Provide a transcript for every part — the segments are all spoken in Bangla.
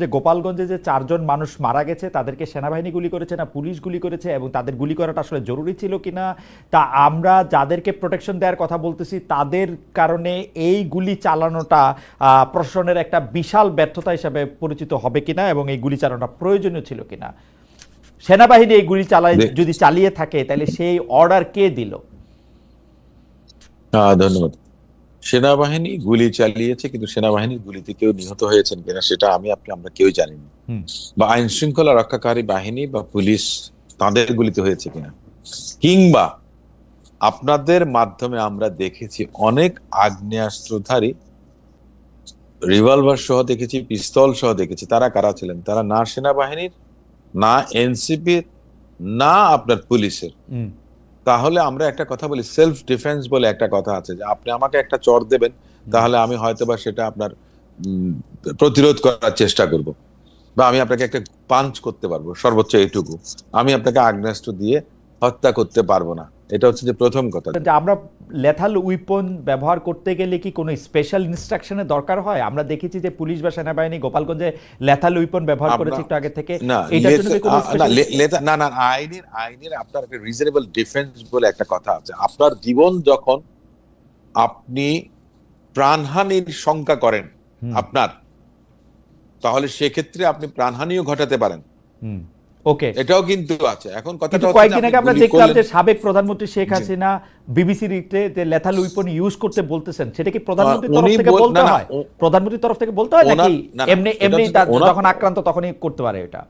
যে গোপালগঞ্জে যে চারজন মানুষ মারা গেছে তাদেরকে সেনাবাহিনী গুলি করেছে না পুলিশ গুলি করেছে এবং তাদের গুলি করাটা আসলে জরুরি ছিল কিনা? তা আমরা যাদেরকে প্রোটেকশন দেওয়ার কথা বলতেছি তাদের কারণে এই গুলি চালানোটা আহ, প্রশাসনের একটা বিশাল ব্যর্থতা হিসাবে পরিচিত হবে কিনা এবং এই গুলি চালানোটা প্রয়োজনীয় ছিল কিনা? সেনাবাহিনী এই গুলি চালায় যদি চালিয়ে থাকে তাহলে সেই অর্ডার কে দিল? ধন্যবাদ। সেনাবাহিনী গুলি চালিয়েছে কিন্তু সেনাবাহিনীর গুলিতে কেউ নিহত হয়েছেন কিনা সেটা আমি আপনি আমরা কেউ জানি না বা আইন শৃঙ্খলা রক্ষাকারী বাহিনী বা পুলিশ তাদের গুলিতে হয়েছে কিনা? কিংবা আপনাদের মাধ্যমে আমরা দেখেছি অনেক আগ্নেয়াস্ত্রধারী রিভলভার সহ দেখেছি পিস্তল সহ দেখেছি। তারা কারা ছিলেন? তারা না সেনাবাহিনীর না এনসিপির না আপনার পুলিশের। তাহলে আমরা একটা কথা বলি সেলফ ডিফেন্স বলে একটা কথা আছে যে, আপনি আমাকে একটা চর দেবেন, তাহলে আমি হয়তো বা সেটা আপনার প্রতিরোধ করার চেষ্টা করব বা আমি আপনাকে একটা পাঞ্চ করতে পারব, সর্বোচ্চ এইটুকু। আমি আপনাকে আগ্নেয়াস্ত্র দিয়ে হত্যা করতে পারব না। এটা হচ্ছে যে প্রথম কথা। আমরা লেথাল উইপন ব্যবহার করতে গেলে কি কোনো স্পেশাল ইনস্ট্রাকশনের দরকার হয়? আমরা দেখেছি যে পুলিশ বা সেনাবাহিনী গোপালগঞ্জে লেথাল উইপন ব্যবহার করেছে একটু আগে থেকে। না না আইনের আইনের আপনার একটা রিজনেবল ডিফেন্স বলে একটা কথা আছে। আপনার জীবন যখন আপনি প্রাণহানির শঙ্কা করেন আপনার তাহলে সেক্ষেত্রে আপনি প্রাণহানিও ঘটাতে পারেন। হুম, ওকে। এটাও কিন্তু আছে। এখন কথাটা হচ্ছে কয়েকদিন আগে আমরা দেখলাম যে সাবেক প্রধানমন্ত্রী শেখ হাসিনা বিবিসি রিটে যে লেথাল উইপন ইউজ করতে বলতেছেন সেটা কি প্রধানমন্ত্রীর তরফ থেকে বলতে হয়? প্রধানমন্ত্রীর তরফ থেকে বলতে হয় নাকি? এমনি এমনি যখন আক্রান্ত তখনই করতে পারে এটা।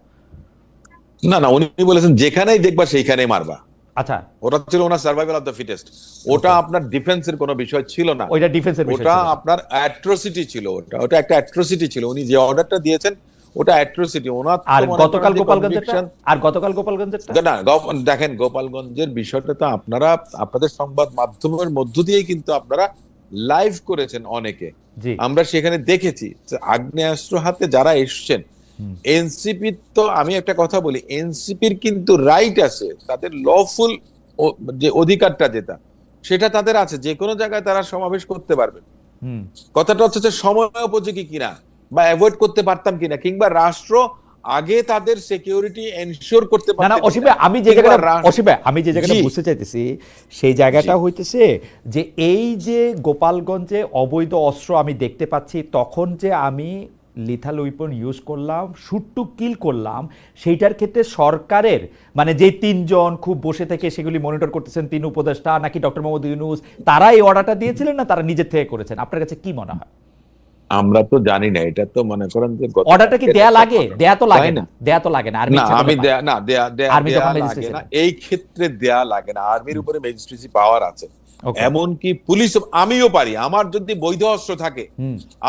না না উনি বলেছেন যেখানেই দেখবা সেইখানেই মারবা। আচ্ছা। ওটা ছিল ওনার সার্ভাইভাল অফ দ্য ফিটেস্ট ওটা আপনার ডিফেন্সের কোনো বিষয় ছিল না। ওইটা ডিফেন্সের ওটা আপনার অ্যাট্রোসিটি ছিল ওটা। ওটা একটা অ্যাট্রোসিটি ছিল। উনি যে অর্ডারটা দিয়েছেন ওটা অ্যাট্রোসিটি ওনার আর গতকাল গোপালগঞ্জের আর গতকাল গোপালগঞ্জের না দেখেন গোপালগঞ্জের বিষয়টা তো আপনারা আপনাদের সংবাদ মাধ্যমের মধ্য দিয়েই কিন্তু আপনারা লাইভ করেছেন অনেকে। আমরা সেখানে দেখেছি আগ্নেয়াস্ত্র হাতে যারা এসছেন এনসিপি তো আমি একটা কথা বলি এনসিপির কিন্তু রাইট আছে তাদের লফুল যে অধিকারটা যেটা সেটা তাদের আছে যে কোনো জায়গায় তারা সমাবেশ করতে পারবে। কথাটা হচ্ছে সময় উপযোগী কিনা। বা অ্যাভয়েড করতে পারতাম কিনা কিংবা রাষ্ট্র আগে তাদের সিকিউরিটি এনশিওর করতে না না পারতো অসীম আমি যে জায়গাটা অসীম আমি যে জায়গাটা বুঝতে চাইতেছি সেই জায়গাটা হইতেছে যে এই যে গোপালগঞ্জে অবৈধ অস্ত্র আমি দেখতে পাচ্ছি তখন যে আমি লিথাল উইপন ইউজ করলাম শুট টু কিল করলাম সেইটার ক্ষেত্রে সরকারের মানে যে তিনজন খুব বসে থেকে সেগুলি মনিটর করতেছেন তিন উপদেষ্টা নাকি ডক্টর মোহাম্মদ ইউনুস তারা এই অর্ডারটা দিয়েছিলেন না তারা নিজের থেকে করেছেন? আপনার কাছে কি মনে হয়? আমরা তো জানি না এটা তো মনে করেন যে অর্ডারটা কি দেয়া লাগে? দেয়া তো লাগে না। দেয়া তো লাগে না আর্মি না আমি দেয়া না দেয়া দেয়া লাগে না। এই ক্ষেত্রে দেয়া লাগে না। আর্মির উপরে ম্যাজিস্ট্রেসি পাওয়ার আছে। Okay. এমনকি পুলিশ আমিও পারি। আমার যদি বৈধ অস্ত্র থাকে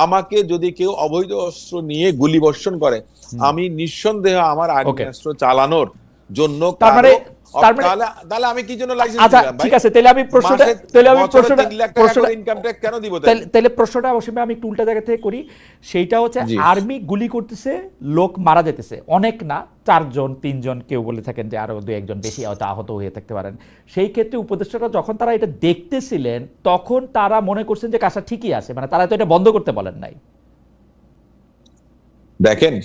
আমাকে যদি কেউ অবৈধ অস্ত্র নিয়ে গুলি বর্ষণ করে আমি নিঃসন্দেহ আমার আগ্নেয়াস্ত্র চালানোর জন্য তার তার মানে- তাহলে আমি কি জন্য লাইসেন্স আচ্ছা ঠিক আছে তাহলে আমি প্রশ্নটা তাহলে আমি প্রশ্নটা প্রশ্নটা ইনকাম ট্যাক্স কেন দিব তাহলে? প্রশ্নটা অবশ্যই আমি একটু উল্টা জায়গা থেকে করি। সেইটা হচ্ছে আর্মি গুলি করতেছে লোক মারা যেতেছে। অনেক না চারজন তিনজন কেউ বলে থাকেন যে আরও দু একজন বেশি হয়তো আহত হয়ে থাকতে পারেন। সেই ক্ষেত্রে উপদেষ্টারা যখন তারা এটা দেখতেছিলেন তখন তারা মনে করছেন যে কাজটা ঠিকই আছে। মানে তারা তো এটা বন্ধ করতে বলেন নাই। দেখেন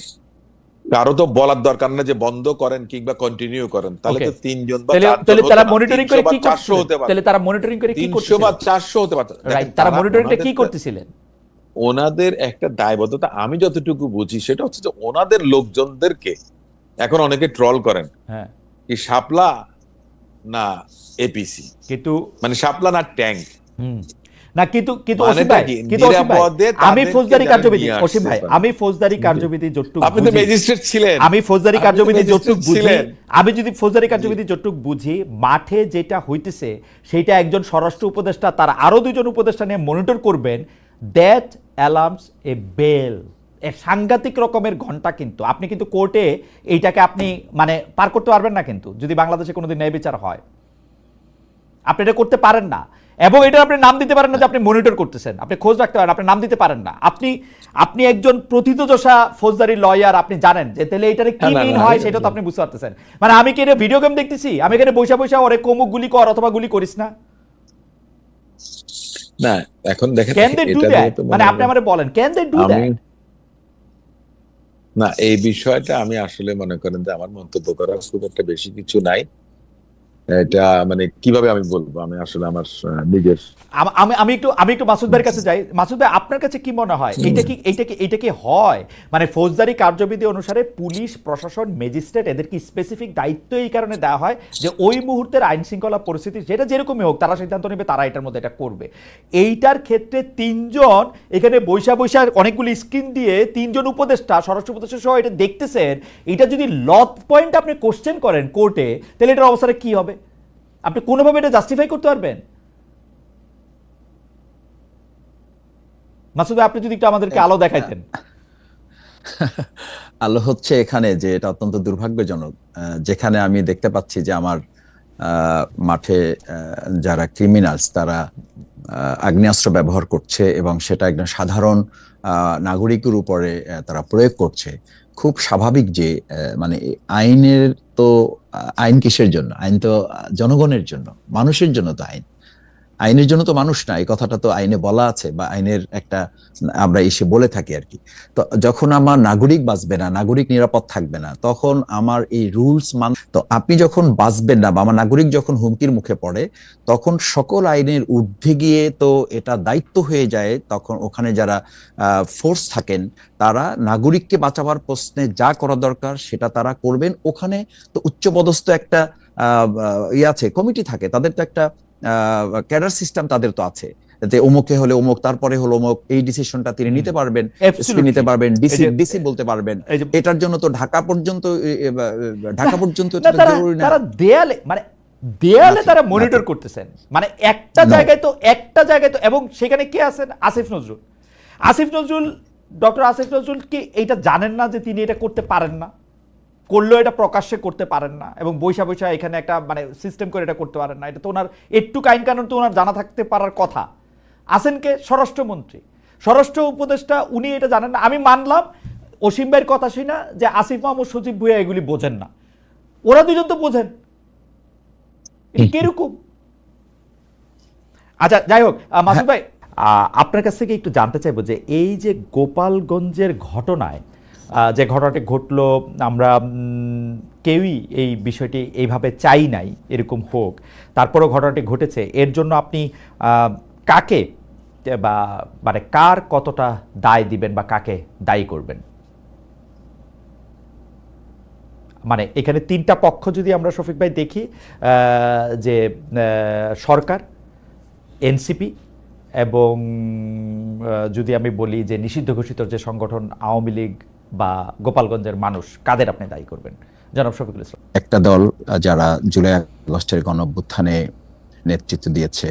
কারও তো বলার দরকার না যে বন্ধ করেন কিংবা কন্টিনিউ করেন। তাহলে তো তিনজন বা তাহলে তারা মনিটরিং করে কি 400 করতেছিলেন? হতে পারে। তাহলে তারা মনিটরিং করে কি 300 করতেছিলেন? বা 400 হতে পারত তারা মনিটরিংটা কি করতেছিলেন? ওনাদের একটা দায়বদ্ধতা আমি যতটুকু বুঝি সেটা হচ্ছে যে ওনাদের লোকজনদেরকে এখন অনেকে ট্রল করেন। হ্যাঁ। কি শাপলা না এপিসি? কিন্তু মানে শাপলা না ট্যাঙ্ক? হুম। না কিন্তু কিন্তু অসীম ভাই কিন্তু অসীম ভাই, আমি ফৌজদারি কার্যবিধি অসীম ভাই আমি ফৌজদারি কার্যবিধি যতটুকু আপনি তো ম্যাজিস্ট্রেট ছিলেন। আমি ফৌজদারি কার্যবিধি যতটুকু বুঝি আমি যদি ফৌজদারি কার্যবিধি যতটুক বুঝি মাঠে যেটা হইতেছে সেইটা একজন স্বরাষ্ট্র উপদেষ্টা তার আরও দুজন উপদেষ্টা নিয়ে মনিটর করবেন দ্যাট অ্যালার্মস এ বেল এ সাংঘাতিক রকমের ঘণ্টা কিন্তু। আপনি কিন্তু কোর্টে এইটাকে আপনি মানে পার করতে পারবেন না কিন্তু যদি বাংলাদেশে কোনোদিন ন্যায় বিচার হয়। আপনি এটা করতে পারেন না। এবং এটা আপনি নাম দিতে পারেন না যে আপনি মনিটর করতেছেন। আপনি খোঁজ রাখতে পারেন আপনি নাম দিতে পারেন না। আপনি আপনি একজন প্রথিতযশা ফৌজদারি লয়ার আপনি জানেন যে তাহলে এটারে কি মিন হয় সেটা তো আপনি বুঝতে পারতেছেন। মানে আমি কি এটা ভিডিও গেম দেখতেছি? আমি এখানে বৈশা বৈশা ওরে কমুক গুলি কর অথবা গুলি করিস না? না এখন দেখেন ক্যান দে ডু দ্যাট মানে আপনি হয়- আমারে বলেন ক্যান দে ডু দ্যাট না এই বিষয়টা আমি আসলে মনে করেন যে আমার মন্তব্য করার খুব একটা বেশি কিছু নাই। এটা মানে কীভাবে আমি বলব? আমি আসলে আমার নিজের আমি আমি একটু আমি একটু মাসুদ ভাইয়ের কাছে যাই। মাসুদ ভাই আপনার কাছে কি মনে হয়? এটা কি এইটা কি এইটা কি হয়? মানে ফৌজদারি কার্যবিধি অনুসারে পুলিশ প্রশাসন ম্যাজিস্ট্রেট এদের কি স্পেসিফিক দায়িত্ব এই কারণে দেওয়া হয়? যে ওই মুহূর্তের আইন শৃঙ্খলা পরিস্থিতি যেটা যেরকমই হোক তারা সিদ্ধান্ত নেবে তারা এটার মধ্যে এটা করবে। এইটার ক্ষেত্রে তিনজন এখানে বৈশা বৈশা অনেকগুলি স্ক্রিন দিয়ে তিনজন উপদেষ্টা স্বরাষ্ট্র উপদেষ্টা সহ এটা দেখতেছেন। এটা যদি লত পয়েন্ট আপনি কোশ্চেন করেন কোর্টে তাহলে এটার অবস্থাটা কি হবে? আপনি কোনোভাবে এটা জাস্টিফাই করতে পারবেন? মাসুদ আপনি যদি একটু আমাদেরকে আলো দেখাইতেন। আলো হচ্ছে এখানে যে এটা অত্যন্ত দুর্ভাগ্যজনক যেখানে আমি দেখতে পাচ্ছি যে আমার মাঠে যারা ক্রিমিনালস তারা আগ্নেয়াস্ত্র ব্যবহার করছে এবং সেটা একজন সাধারণ নাগরিকের উপরে তারা প্রয়োগ করছে। খুব স্বাভাবিক যে মানে আইনের তো আইন কিসের জন্য? আইন তো জনগণের জন্য, মানুষের জন্য তো আইন। আইনের জন্য তো মানুষ না এই কথাটা তো আইনে বলা আছে বা আইনের একটা আমরা এসে বলে থাকি আর কি। তো যখন আমার নাগরিক বাঁচবে না নাগরিক নিরাপদ থাকবে না তখন আমার এই রুলস মান তো আপনি যখন বাঁচবেন না বা আমার নাগরিক যখন হুমকির মুখে পড়ে তখন সকল আইনের ঊর্ধ্বে গিয়ে তো এটা দায়িত্ব হয়ে যায় তখন ওখানে যারা ফোর্স থাকেন তারা নাগরিককে বাঁচাবার প্রশ্নে যা করা দরকার সেটা তারা করবেন। ওখানে তো উচ্চপদস্থ একটা আহ, ইয়ে আছে কমিটি থাকে তাদের তো একটা ক্যাডার সিস্টেম তাদের তো আছে। যে অমুকে হলে অমুক তারপরে হলো অমুক এই ডিসিশনটা তিনি নিতে পারবেন নিতে পারবেন ডিসি ডিসি বলতে পারবেন। এটার জন্য তো ঢাকা পর্যন্ত ঢাকা পর্যন্ত এটা তারা দেয়ালে মানে দেয়ালে তারা মনিটর করতেছেন। মানে একটা জায়গায় তো একটা জায়গায় তো এবং সেখানে কে আছেন? আসিফ নজরুল। আসিফ নজরুল ডক্টর আসিফ নজরুল কি এইটা জানেন না যে তিনি এটা করতে পারেন না? করলেও এটা প্রকাশ্যে করতে পারেন না এবং বৈশা বৈশা এখানে একটা মানে সিস্টেম করে এটা করতে পারেন না। এটা তো ওনার একটু আইন কানুন তো ওনার জানা থাকতে পারার কথা। আছেন কে স্বরাষ্ট্রমন্ত্রী। স্বরাষ্ট্র উপদেষ্টা উনি এটা জানেন না। আমি মানলাম অসীম ভাইয়ের কথা শুই না যে আসিফ মাহমুদ সচিব ভুয়া এগুলি বোঝেন না। ওরা দুজন তো বোঝেন। কীরকম? আচ্ছা যাই হোক মাসুদ ভাই। আহ, আপনার কাছ থেকে একটু জানতে চাইব যে এই যে গোপালগঞ্জের ঘটনায় যে ঘটনাটি ঘটলো, আমরা কেউই এই বিষয়টি এইভাবে চাই নাই, এরকম হোক। তারপরেও ঘটনাটি ঘটেছে। এর জন্য আপনি কাকে, বা মানে কার কতটা দায় দিবেন বা কাকে দায়ী করবেন? মানে এখানে তিনটা পক্ষ যদি আমরা, শফিক ভাই, দেখি যে সরকার, এনসিপি এবং যদি আমি বলি যে নিষিদ্ধ ঘোষিত যে সংগঠন আওয়ামী লীগ বা গোপালগঞ্জের মানুষ, কাদের আপনি দায়ী করবেন? জনাব শফিকুল ইসলাম। একটা দল যারা জুলাই আগস্টের গণ অভ্যুত্থানে নেতৃত্ব দিয়েছে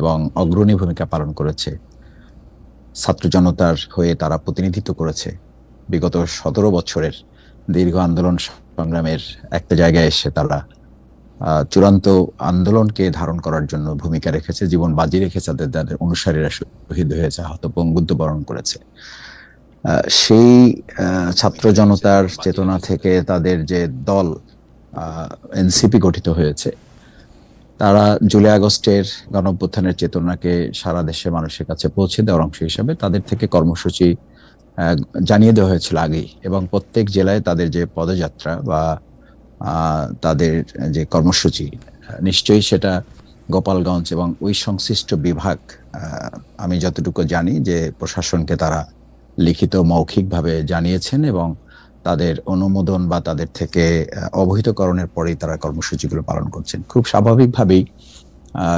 এবং অগ্রণী ভূমিকা পালন করেছে, ছাত্র জনতার হয়ে তারা প্রতিনিধিত্ব করেছে। বিগত সতেরো বছরের দীর্ঘ আন্দোলন সংগ্রামের একটা জায়গায় এসে তারা চূড়ান্ত আন্দোলনকে ধারণ করার জন্য ভূমিকা রেখেছে, জীবন বাজি রেখেছে, তাদের তাদের অনুসারীরা শহীদ হয়েছে, আহত পঙ্গুত্ব বরণ করেছে। সেই ছাত্র জনতার চেতনা থেকে তাদের যে দল এনসিপি গঠিত হয়েছে, তারা জুলাই আগস্টের গণঅভ্যুত্থানের চেতনাকে সারা দেশের মানুষের কাছে পৌঁছে দেওয়ার অংশ হিসাবে তাদের থেকে কর্মসূচি জানিয়ে দেওয়া হয়েছিল আগেই এবং প্রত্যেক জেলায় তাদের যে পদযাত্রা বা তাদের যে কর্মসূচি, নিশ্চয়ই সেটা গোপালগঞ্জ এবং ওই সংশ্লিষ্ট বিভাগ আমি যতটুকু জানি যে প্রশাসনকে তারা লিখিত মৌখিকভাবে জানিয়েছেন এবং তাদের অনুমোদন বা তাদের থেকে অবহিতকরণের পরেই তারা কর্মসূচিগুলো পালন করছেন। খুব স্বাভাবিকভাবেই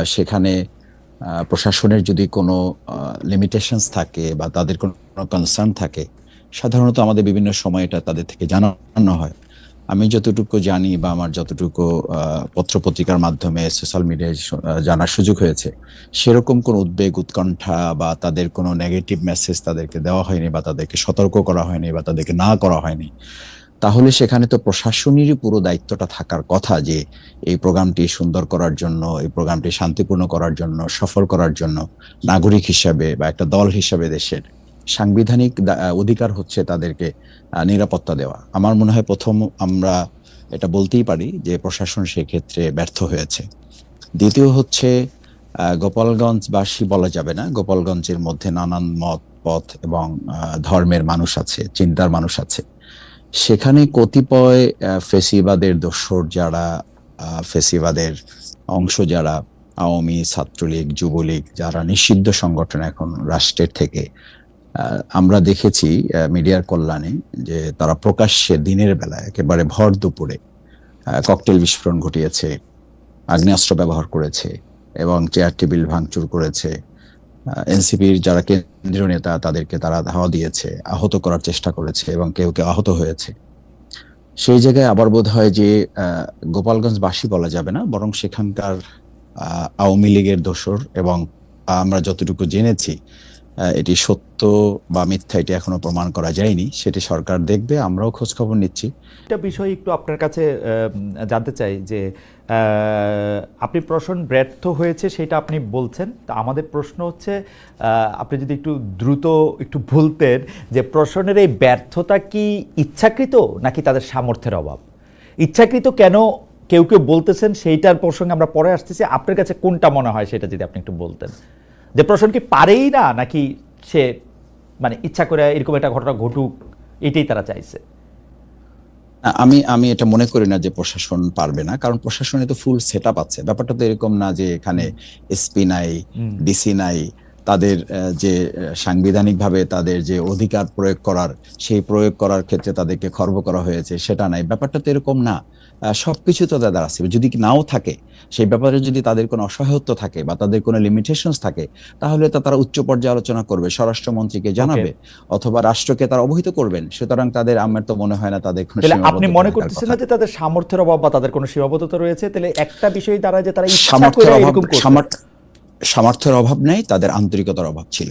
সেখানে প্রশাসনের যদি কোনো লিমিটেশনস থাকে বা তাদের কোনো কনসার্ন থাকে, সাধারণত আমাদের বিভিন্ন সময় এটা তাদের থেকে জানানো হয়। আমি যতটুকু জানি বা আমার যতটুকু পত্রপত্রিকার মাধ্যমে সোশ্যাল মিডিয়ায় জানার সুযোগ হয়েছে, সেরকম কোনো উদ্বেগ, উৎকণ্ঠা বা তাদের কোনো নেগেটিভ মেসেজ তাদেরকে দেওয়া হয়নি বা তাদেরকে সতর্ক করা হয়নি বা তাদেরকে না করা হয়নি, তাহলে সেখানে তো প্রশাসনেরই পুরো দায়িত্বটা থাকার কথা যে এই প্রোগ্রামটি সুন্দর করার জন্য, এই প্রোগ্রামটি শান্তিপূর্ণ করার জন্য, সফল করার জন্য নাগরিক হিসাবে বা একটা দল হিসাবে দেশের সাংবিধানিক অধিকার হচ্ছে তাদেরকে নিরাপত্তা দেওয়া। আমার মনে হয় প্রথম আমরা এটা বলতেই পারি যে প্রশাসন সেক্ষেত্রে ব্যর্থ হয়েছে। দ্বিতীয় হচ্ছে গোপালগঞ্জবাসী বলা যাবে না। গোপালগঞ্জের মধ্যে নানান মত, পথ এবং ধর্মের মানুষ আছে, চিন্তার মানুষ আছে। সেখানে কতিপয় ফেসিবাদের দোসর যারা ফেসিবাদের অংশ যারা, আওয়ামী ছাত্রলীগ, যুবলীগ, যারা নিষিদ্ধ সংগঠন এখন রাষ্ট্রের থেকে আমরা দেখেছি মিডিয়ার কল্যাণে যে তারা প্রকাশ্যে দিনের বেলা একেবারে ভর দুপুরে ককটেল বিস্ফোরণ ঘটিয়েছে, আগ্নেয়াস্ত্র ব্যবহার করেছে এবং চেয়ার টেবিল ভাঙচুর করেছে। এনসিপির যারা কেন্দ্রীয় নেতা, তাদেরকে তারা ধাওয়া দিয়েছে, আহত করার চেষ্টা করেছে এবং কেউ কেউ আহত হয়েছে। সেই জায়গায় আবার বোধ হয় যে গোপালগঞ্জবাসী বলা যাবে না, বরং সেখানকার আওয়ামী লীগের দোসর এবং আমরা যতটুকু জেনেছি এটি সত্য বা মিথ্যা এটি এখনও প্রমাণ করা যায়নি, সেটি সরকার দেখবে, আমরাও খোঁজ খবর নিচ্ছি। একটা বিষয় একটু আপনার কাছে জানতে চাই যে আপনি প্রশ্ন ব্যর্থ হয়েছে সেটা আপনি বলছেন, তা আমাদের প্রশ্ন হচ্ছে আপনি যদি একটু দ্রুত একটু বলতেন যে প্রশ্নের এই ব্যর্থতা কি ইচ্ছাকৃত নাকি তাদের সামর্থ্যের অভাব? ইচ্ছাকৃত কেন কেউ কেউ বলতেছেন সেইটার প্রসঙ্গে আমরা পরে আসতেছি, আপনার কাছে কোনটা মনে হয় সেটা যদি আপনি একটু বলতেন? যে প্রশ্ন কি পারেই না নাকি সে মানে ইচ্ছা করে এরকম একটা ঘটনা ঘটুক এটাই তারা চাইছে? আমি আমি এটা মনে করি না যে প্রশাসন পারবে না কারণ প্রশাসনে তো ফুল সেট আপ আছে। ব্যাপারটা তো এরকম না যে এখানে এসপি নাই ডিসি নাই তাদের যে সাংবিধানিক ভাবে তাদের যে অধিকার প্রয়োগ করার সেই প্রয়োগ করার ক্ষেত্রে তাদেরকে খর্ব করা হয়েছে সেটা নাই। ব্যাপারটা তো এরকম না। সবকিছু তো তাদের আছে। যদি নাও থাকে সেই ব্যাপারে যদি তাদের কোনো অসহায়ত্ব থাকে বা তাদের কোনো লিমিটেশনস থাকে তাহলে তো তারা উচ্চ পর্যায়ে আলোচনা করবে স্বরাষ্ট্রমন্ত্রীকে জানাবে অথবা রাষ্ট্রকে তারা অবহিত করবেন। সুতরাং তাদের আমার তো মনে হয় না তাদের কোনো আপনি মনে করতেছেন না যে তাদের সামর্থ্যের অভাব বা তাদের কোনো সীমাবদ্ধতা রয়েছে? তাহলে একটা বিষয় দ্বারা যে তারা সামর্থ্যের অভাব সামর্থ্যের অভাব নেই তাদের আন্তরিকতার অভাব ছিল।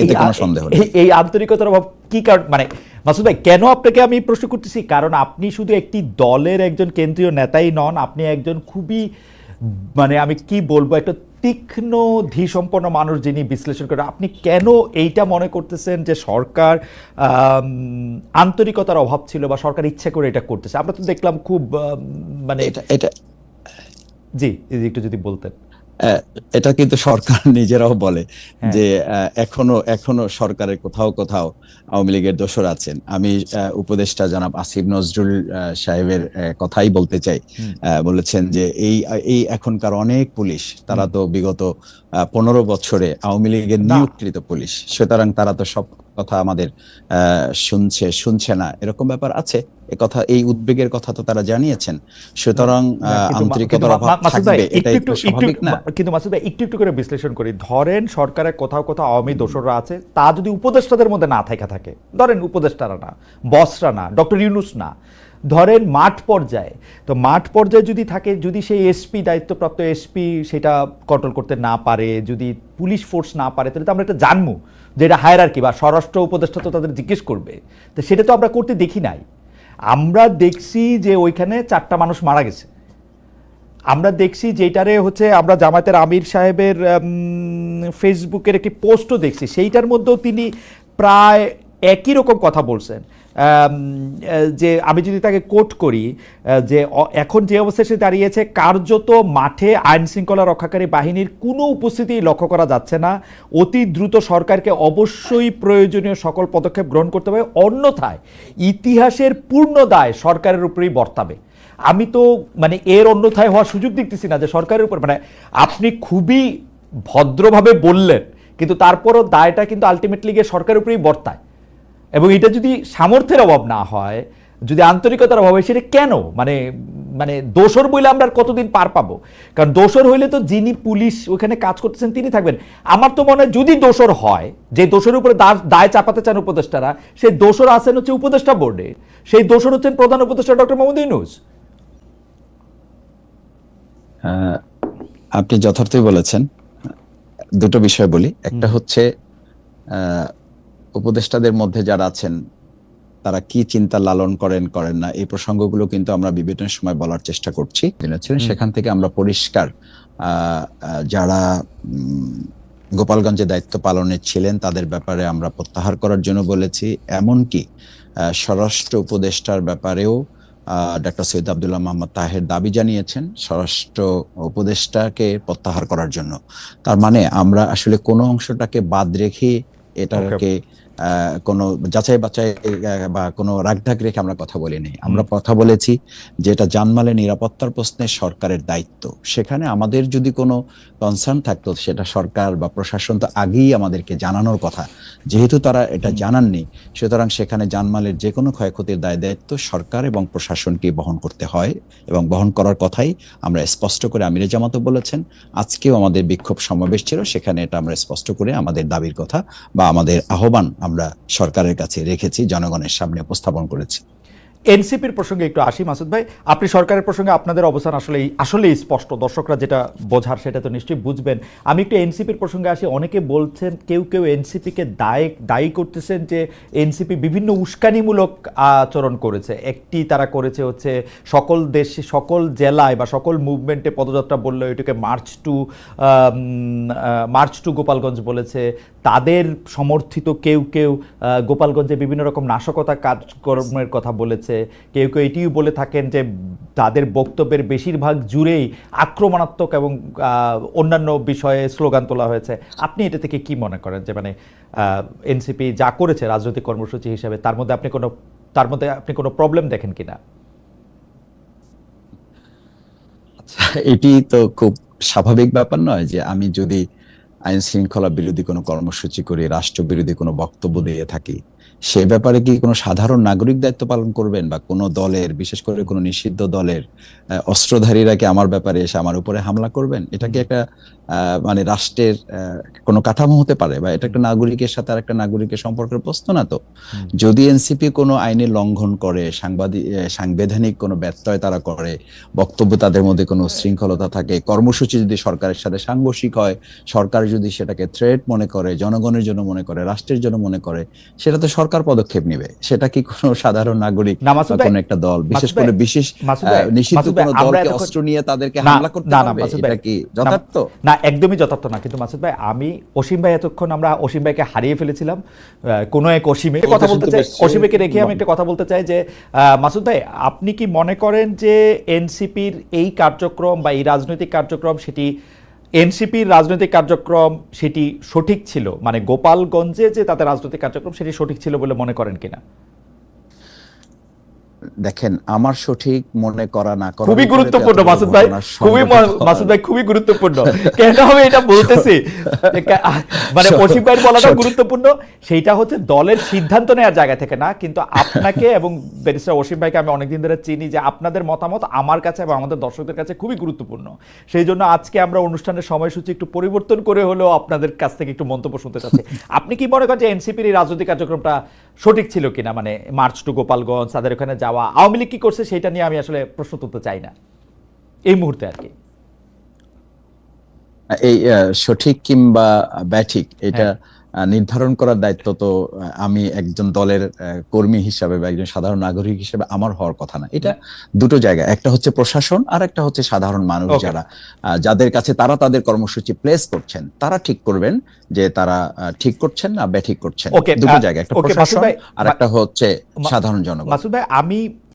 এতে কোনো সন্দেহ নেই। এই আন্তরিকতার অভাব কি কারণ মানে মাসুদ ভাই কেন আপনাকে আমি প্রশ্ন করতেছি? কারণ আপনি শুধু একটি দলের একজন কেন্দ্রীয় নেতাই নন আপনি একজন খুবই মানে আমি কি বলব একটা তীক্ষ্ণ ধীসম্পন্ন মানুষ যিনি বিশ্লেষণ করেন। আপনি কেন এইটা মনে করতেছেন যে সরকার আন্তরিকতার অভাব ছিল বা সরকার ইচ্ছা করে এটা করতেছে? আমরা তো দেখলাম খুব মানে এটা এটা জি একটু যদি বলতেন। এটা কিন্তু সরকার নিজেরাও বলে হ্যাঁ। যে এখনও এখনও সরকারের কোথাও কোথাও আওয়ামী লীগের দোসর আছেন। আমি আহ, উপদেষ্টা জনাব আসিফ নজরুল সাহেবের কথাই বলতে চাই। আহ, বলেছেন যে এই এই এখনকার অনেক পুলিশ তারা তো বিগত পনেরো বছরে আওয়ামী লীগের। নিয়োগকৃত পুলিশ। সুতরাং তারা তো সব কথা আমাদের শুনছে শুনছে না এরকম ব্যাপার আছে? এ কথা এই উদ্বেগের কথা তো তারা জানিয়েছেন। সুতরাং আন্তরিকতার অভাব থাকবে একটু একটু স্বাভাবিক না? কিন্তু মাসুদ ভাই একটু একটু করে বিশ্লেষণ করি। ধরেন সরকারের কোথাও কোথাও আওয়ামী দোসররা আছে তা যদি উপদেষ্টাদের মধ্যে না থাকা থাকে ধরেন উপদেষ্টারা না বসরা না ডক্টর ইউনুস না ধরেন মাঠ পর্যায়ে তো মাঠ পর্যায়ে যদি থাকে যদি সেই এসপি দায়িত্বপ্রাপ্ত এসপি সেটা কন্ট্রোল করতে না পারে যদি পুলিশ ফোর্স না পারে তাহলে তো আমরা এটা জানব। যে এটা হায়ার কি বা স্বরাষ্ট্র উপদেষ্টা তো তাদের জিজ্ঞেস করবে, তো সেটা তো আমরা করতে দেখি নাই। আমরা দেখছি যে ওইখানে চারটা মানুষ মারা গেছে। আমরা দেখছি যেটারে হচ্ছে আমরা জামায়াতের আমির সাহেবের ফেসবুকের একটি পোস্টও দেখছি, সেইটার মধ্যেও তিনি প্রায় একই রকম কথা বলছেন। যে আমি যদি তাকে কোট করি যে এখন যে অবস্থায় সে দাঁড়িয়েছে, কার্যত মাঠে আইন শৃঙ্খলা রক্ষাকারী বাহিনীর কোনো উপস্থিতি লক্ষ্য করা যাচ্ছে না। অতি দ্রুত সরকারকে অবশ্যই প্রয়োজনীয় সকল পদক্ষেপ গ্রহণ করতে হবে। অন্যথায় ইতিহাসের পূর্ণ দায় সরকারের উপরেই বর্তাবে। আমি তো মানে এর অন্যথায় হওয়ার সুযোগ দেখতেছি না যে সরকারের উপর মানে আপনি খুবই ভদ্রভাবে বললেন, কিন্তু তারপরও দায়টা কিন্তু আলটিমেটলি গিয়ে সরকারের উপরেই বর্তায়। এবং এটা যদি সামর্থ্যের অভাব না হয় যদি আন্তরিকতার অভাব হয় সেটা কেন? মানে মানে দোষর বইলে আমরা কতদিন পার পাবো? কারণ দোষর হইলে তো যিনি পুলিশ ওখানে কাজ করতেছেন তিনি থাকবেন। আমার তো মনে হয় যদি দোষর হয় যে দোষের উপরে দায় চাপাতে চান উপদেষ্টারা সেই দোষর আছেন হচ্ছে উপদেষ্টা বোর্ডে। সেই দোষর হচ্ছেন প্রধান উপদেষ্টা ডক্টর মোহাম্মদ ইউনুস। আপনি যথার্থই বলেছেন। দুটো বিষয় বলি। একটা হচ্ছে উপদেষ্টাদের মধ্যে যারা আছেন তারা কি চিন্তা লালন করেন করেন না এই প্রসঙ্গগুলো কিন্তু আমরা বিবেচনার সময় বলার চেষ্টা করছি। সেখান থেকে আমরা পরিষ্কার যারা গোপালগঞ্জে দায়িত্ব পালনে ছিলেন তাদের ব্যাপারে আমরা প্রত্যাহার করার জন্য বলেছি। এমনকি স্বরাষ্ট্র উপদেষ্টার ব্যাপারেও ডক্টর সৈয়দ আবদুল্লাহ মোহাম্মদ তাহের দাবি জানিয়েছেন স্বরাষ্ট্র উপদেষ্টাকে প্রত্যাহার করার জন্য। তার মানে আমরা আসলে কোনো অংশটাকে বাদ রেখে এটাকে কোনো যাচাই বাছাই বা কোনো রাগঢাক রেখে আমরা কথা বলিনি। আমরা কথা বলেছি যে এটা জানমালের নিরাপত্তার প্রশ্নে সরকারের দায়িত্ব। সেখানে আমাদের যদি কোনো কনসার্ন থাকতো সেটা সরকার বা প্রশাসন তো আগেই আমাদেরকে জানানোর কথা। যেহেতু তারা এটা জানাননি সুতরাং সেখানে জানমালের যে কোনো ক্ষয়ক্ষতির দায় দায়িত্ব সরকার এবং প্রশাসনকে বহন করতে হয় এবং বহন করার কথাই আমরা স্পষ্ট করে আমিরে জামাতও বলেছেন। আজকেও আমাদের বিক্ষোভ সমাবেশ ছিল সেখানে এটা আমরা স্পষ্ট করে আমাদের দাবির কথা বা আমাদের আহ্বান আমরা সরকারের কাছে রেখেছি জনগণের সামনে উপস্থাপন করেছি। এনসিপির প্রসঙ্গে একটু আসি, মাসুদ ভাই। আপনি সরকারের প্রসঙ্গে আপনাদের অবস্থান আসলে আসলেই স্পষ্ট। দর্শকরা যেটা বোঝার সেটা তো নিশ্চয়ই বুঝবেন। আমি একটু এনসিপির প্রসঙ্গে আসি। অনেকে বলছেন, কেউ কেউ এনসিপিকে দায়ী দায়ী করতেছেন যে এনসিপি বিভিন্ন উস্কানিমূলক আচরণ করেছে। একটি তারা করেছে হচ্ছে, সকল দেশে, সকল জেলায় বা সকল মুভমেন্টে পদযাত্রা বলল, এটাকে march to march to Gopalganj বলেছে। তাদের সমর্থিত কেউ কেউ গোপালগঞ্জে বিভিন্ন রকম নাশকতা কাজকর্মের কথা বলেছে। কেউ কেউ এটিও বলে থাকেন যে তাদের বক্তব্যের বেশিরভাগ জুড়েই আক্রমণাত্মক এবং অন্যান্য বিষয়ে স্লোগান তোলা হয়েছে। আপনি এটা থেকে কি মনে করেন যে মানে এনসিপি যা করেছে রাজনৈতিক কর্মসূচি হিসেবে, তার মধ্যে আপনি কোনো, তার মধ্যে আপনি কোনো প্রবলেম দেখেন কিনা এটি তো খুব স্বাভাবিক ব্যাপার নয় যে আমি যদি আইন শৃঙ্খলা বিরোধী কোনো কর্মসূচি করি রাষ্ট্র বিরোধী কোনো বক্তব্য দিয়ে থাকি সে ব্যাপারে কি কোনো সাধারণ নাগরিক দায়িত্ব পালন করবেন বা কোনো দলের বিশেষ করে কোনো নিষিদ্ধ দলের অস্ত্রধারীরা কি আমার ব্যাপারে এসে আমার উপরে হামলা করবেন? এটা কি একটা মানে রাষ্ট্রের কোনো কাঠামো হতে পারে? বা এটা একটা নাগরিকের সাথে আর একটা নাগরিকের সম্পর্কের প্রশ্ন না তো? যদি এনসিপি কোনো আইনের লঙ্ঘন করে সাংবাদিক সাংবিধানিক কোনো ব্যত্যয় তারা করে বক্তব্য তাদের মধ্যে কোনো শৃঙ্খলতা থাকে কর্মসূচি যদি সরকারের সাথে সাংঘর্ষিক হয় সরকার যদি সেটাকে থ্রেট মনে করে জনগণের জন্য মনে করে রাষ্ট্রের জন্য মনে করে সেটা তো সরকার পদক্ষেপ নেবে? সেটা কি কোনো সাধারণ নাগরিক কোনো একটা দল? বিশেষ করে বিশেষ নিষিদ্ধ কোনো দলকে অস্ত্র নিয়ে তাদেরকে হামলা করতে হবে? এটা কি যথার্থ? না একদমই যথার্থ না কিন্তু মাসুদ ভাই আমি অসীম ভাই এতক্ষণ আমরা অসীম ভাইকে হারিয়ে ফেলেছিলাম কোনো এক অসীমে। কথা বলতে চাই। অসীমকে রেখে আমি একটা কথা বলতে চাই যে আহ, মাসুদ ভাই আপনি কি মনে করেন যে এনসিপির এই কার্যক্রম বা এই রাজনৈতিক কার্যক্রম সেটি এনসিপির রাজনৈতিক কার্যক্রম সেটি সঠিক ছিল? মানে গোপালগঞ্জে যে তাদের রাজনৈতিক কার্যক্রম সেটি সঠিক ছিল বলে মনে করেন কিনা? দেখেন আমার সঠিক মনে করা না করা খুবই গুরুত্বপূর্ণ মাসুদ ভাই। খুবই মাসুদ ভাই খুবই গুরুত্বপূর্ণ। কেন আমি এটা বলতেছি? মানে অসীম ভাইয়ের বলাটা গুরুত্বপূর্ণ। সেইটা হচ্ছে দলের সিদ্ধান্ত নেওয়ার জায়গা থেকে না কিন্তু আপনাকে এবং ব্যারিস্টার অসীম ভাইকে আমি অনেকদিন ধরে চিনি যে আপনাদের মতামত আমার কাছে এবং আমাদের দর্শকদের কাছে খুবই গুরুত্বপূর্ণ। সেই জন্য আজকে আমরা অনুষ্ঠানের সময়সূচি একটু পরিবর্তন করে হলেও আপনাদের কাছ থেকে একটু মন্তব্য শুনতে চাচ্ছি। আপনি কি মনে করেন যে এনসিপির এই রাজনৈতিক কার্যক্রমটা সঠিক ছিল কিনা? মানে মার্চ টু গোপালগঞ্জ তাদের ওখানে যাওয়া আওয়ামী লীগ কি করছে সেটা নিয়ে আমি আসলে প্রশ্ন তুলতে চাই না। এই মুহূর্তে আর কি। এই সঠিক কিংবা ব্যাঠিক এটা হ্যাঁ। নির্ধারণ করার দায়িত্ব তো আমি একজন দলের কর্মী হিসাবে বা একজন সাধারণ নাগরিক হিসেবে আমার হওয়ার কথা না। এটা দুটো জায়গা একটা হচ্ছে প্রশাসন আর একটা হচ্ছে সাধারণ মানুষ যারা যাদের কাছে তারা তাদের কর্মসূচি প্লেস করছেন তারা ঠিক করবেন যে তারা ঠিক করছেন না ব্যাঠিক করছেন। দুটো জায়গা একটা প্রশাসন আর একটা হচ্ছে সাধারণ জনগণ। মাসুদ ভাই আমি